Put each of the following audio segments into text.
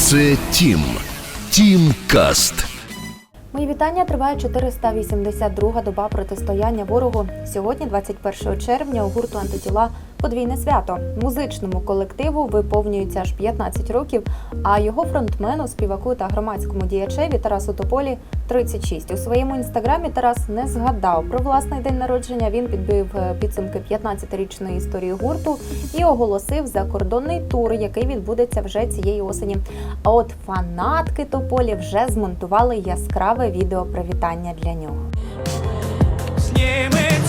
Це Тім. Тім Каст. Мої вітання триває 482 доба протистояння ворогу. Сьогодні, 21 червня, у гурту антитіла подвійне свято. Музичному колективу виповнюється аж 15 років, а його фронтмену, співаку та громадському діячеві Тарасу Тополі 36. У своєму інстаграмі Тарас не згадав про власний день народження. Він підбив е, підсумки 15-річної історії гурту і оголосив закордонний тур, який відбудеться вже цієї осені. А от фанатки Тополі вже змонтували яскраве відео привітання для нього. Зніми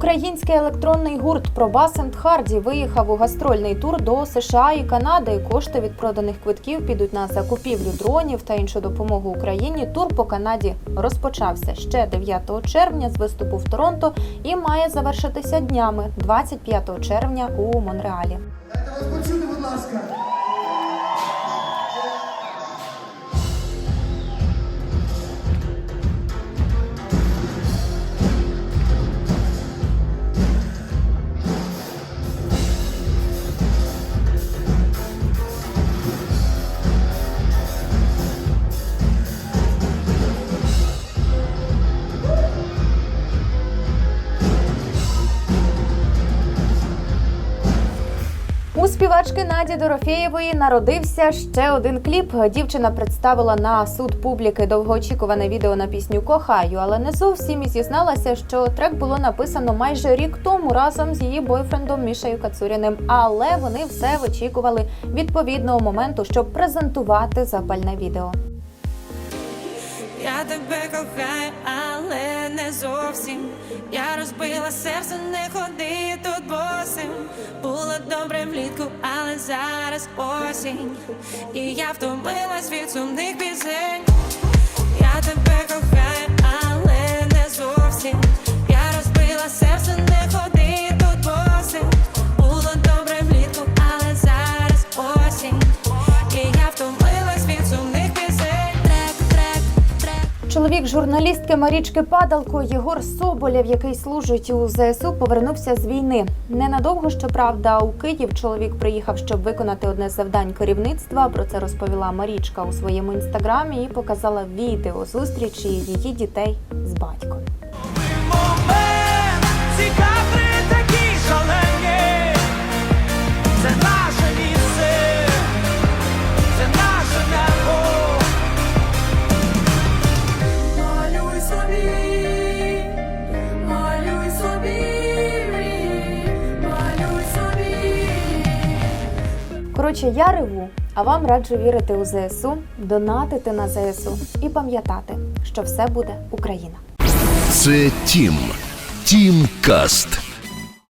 Український електронний гурт Пробас енд Харді виїхав у гастрольний тур до США і Канади. Кошти від проданих квитків підуть на закупівлю дронів та іншу допомогу Україні. Тур по Канаді розпочався ще 9 червня з виступу в Торонто і має завершитися днями 25 червня у Монреалі. Дайте вас почути, будь ласка. У співачки Наді Дорофєєвої народився ще один кліп. Дівчина представила на суд публіки довгоочікуване відео на пісню Кохаю, але не зовсім і зізналася, що трек було написано майже рік тому разом з її бойфрендом Мішею Кацуріним. Але вони все вичікували відповідного моменту, щоб презентувати запальне відео. Я тебе кохаю, але не зовсім. Я розбила серце, не ходи тут босим. Було добре влітку, але зараз осінь. І я втомилась від сумних пісень. Я тебе кохаю, Чоловік журналістки Марічки Падалко Єгор Соболєв, який служить у ЗСУ, повернувся з війни. Ненадовго, щоправда, у Київ чоловік приїхав, щоб виконати одне з завдань керівництва. Про це розповіла Марічка у своєму інстаграмі і показала відео зустрічі її дітей з батьком. ці кадри такі шалені. Коротше, я реву, а вам раджу вірити у ЗСУ, донатити на ЗСУ і пам'ятати, що все буде Україна. Це Тім. Тім Каст.